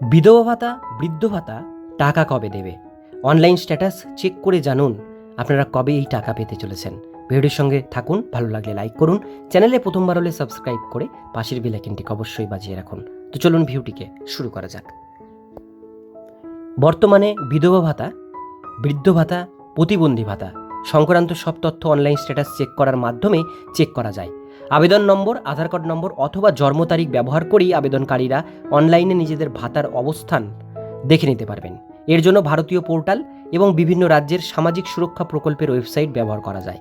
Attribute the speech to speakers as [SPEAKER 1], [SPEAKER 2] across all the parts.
[SPEAKER 1] বিধবা ভাতা, বৃদ্ধ ভাতা, টাকা কবে দেবে? অনলাইন স্ট্যাটাস চেক করে জানুন আপনারা কবে এই টাকা পেতে চলেছেন। ভিডিওর সঙ্গে থাকুন, ভালো লাগলে লাইক করুন, চ্যানেলে প্রথমবার হলে সাবস্ক্রাইব করে পাশের বেলাইকিনটিকে অবশ্যই বাজিয়ে রাখুন। তো চলুন ভিউটিকে শুরু করা যাক। বর্তমানে বিধবা ভাতা, বৃদ্ধ ভাতা, প্রতিবন্ধী ভাতা, সংক্রান্ত সব তথ্য অনলাইন স্ট্যাটাস চেক করার মাধ্যমে চেক করা যায়। আবেদন নম্বর, আধার কার্ড নম্বর অথবা জন্ম তারিখ ব্যবহার করেই আবেদনকারীরা অনলাইনে নিজেদের ভাতার অবস্থান দেখে নিতে পারবেন। এর জন্য ভারতীয় পোর্টাল এবং বিভিন্ন রাজ্যের সামাজিক সুরক্ষা প্রকল্পের ওয়েবসাইট ব্যবহার করা যায়।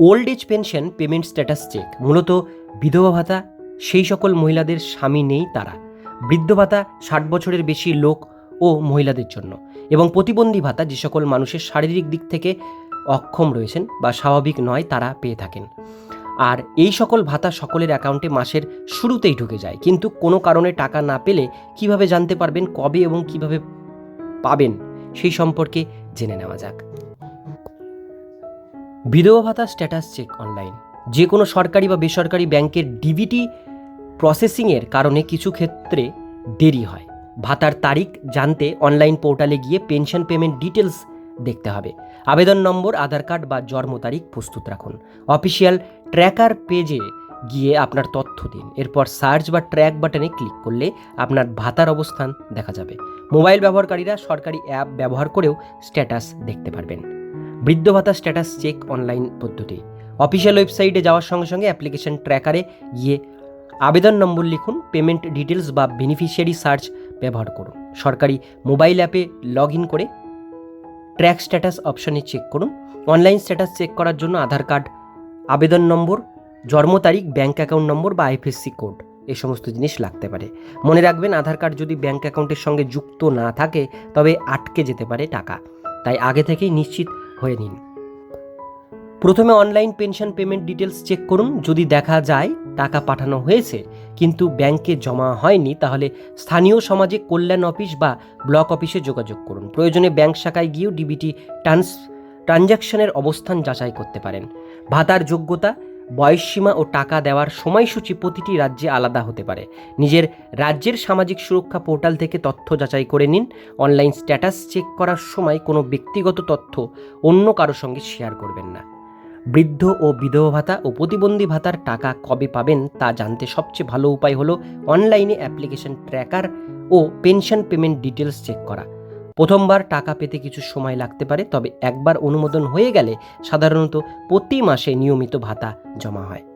[SPEAKER 1] Old age pension payment status check. মূলত বিধবা ভাতা, সেই সকল মহিলাদের স্বামী নেই তারা। বৃদ্ধ ভাতা, ষাট বছরের বেশি লোক ও মহিলাদের জন্য। এবং প্রতিবন্ধী ভাতা, যে সকল মানুষের শারীরিক দিক থেকে অক্ষম রয়েছেন বা স্বাভাবিক নয় তারা পেয়ে থাকেন। আর এই সকল ভাতা সকলের অ্যাকাউন্টে মাসের শুরুতেই ঢুকে যায়। কিন্তু কোনো কারণে টাকা না পেলে কীভাবে জানতে পারবেন, কবে এবং কীভাবে পাবেন, সেই সম্পর্কে জেনে নেওয়া যাক। বিধবা ভাতা স্ট্যাটাস চেক অনলাইন যে কোনো সরকারি বা বেসরকারি ব্যাংকের ডিবিটি প্রসেসিংয়ের কারণে কিছু ক্ষেত্রে দেরি হয়। ভাতার তারিখ জানতে অনলাইন পোর্টালে গিয়ে পেনশন পেমেন্ট ডিটেলস দেখতে হবে। আবেদন নম্বর, আধার কার্ড বা জন্ম তারিখ প্রস্তুত রাখুন। অফিসিয়াল ট্র্যাকার পেজে গিয়ে আপনার তথ্য দিন। এরপর সার্চ বা ট্র্যাক বাটনে ক্লিক করলে আপনার ভাতার অবস্থান দেখা যাবে। মোবাইল ব্যবহারকারীরা সরকারি অ্যাপ ব্যবহার করেও স্ট্যাটাস দেখতে পারবেন। বৃদ্ধ ভাতা স্ট্যাটাস চেক অনলাইন পদ্ধতি। অফিসিয়াল ওয়েবসাইটে যাওয়ার সঙ্গে সঙ্গে অ্যাপ্লিকেশন ট্র্যাকারে গিয়ে আবেদন নম্বর লিখুন, পেমেন্ট ডিটেলস বা বেনিফিশিয়ারি সার্চ ব্যবহার করুন। সরকারি মোবাইল অ্যাপে লগ ইন করে ট্র্যাক স্ট্যাটাস অপশানে চেক করুন। অনলাইন স্ট্যাটাস চেক করার জন্য আধার কার্ড আবেদন নম্বর, জন্ম তারিখ ব্যাঙ্ক অ্যাকাউন্ট নম্বর বা আইএফএসসি কোড এ সমস্ত জিনিস লাগতে পারে। মনে রাখবেন, আধার কার্ড যদি ব্যাঙ্ক অ্যাকাউন্টের সঙ্গে যুক্ত না থাকে, তবে আটকে যেতে পারে টাকা। তাই আগে থেকেই নিশ্চিত হয়ে নিন। প্রথমে online pension payment details check করুন। যদি দেখা যায় টাকা পাঠানো হয়েছে কিন্তু ব্যাংকে জমা হয়নি, তাহলে স্থানীয় সমাজে কল্যাণ অফিস বা ব্লক অফিসে যোগাযোগ করুন। প্রয়োজনে ব্যাংক শাখায় গিয়েও ডিবিটি ট্রান্স ট্রানজ্যাকশনের অবস্থান যাচাই করতে পারেন। ভাতার যোগ্যতা বয়সসীমা ও টাকা দেওয়ার সময়সূচি প্রতিটি রাজ্যে আলাদা হতে পারে। নিজের রাজ্যের সামাজিক সুরক্ষা পোর্টাল থেকে তথ্য যাচাই করে নিন। অনলাইন স্ট্যাটাস চেক করার সময় কোনো ব্যক্তিগত তথ্য অন্য কারও সঙ্গে শেয়ার করবেন না। বৃদ্ধ ও বিধবা ভাতা ও প্রতিবন্ধী ভাতার টাকা কবে পাবেন তা জানতে সবচেয়ে ভালো উপায় হলো অনলাইনে অ্যাপ্লিকেশন ট্র্যাকার ও পেনশন পেমেন্ট ডিটেলস চেক করা। প্রথমবার টাকা পেতে কিছু সময় লাগতে পারে, তবে একবার অনুমোদন হয়ে গেলে সাধারণত প্রতি মাসে নিয়মিত ভাতা জমা হয়।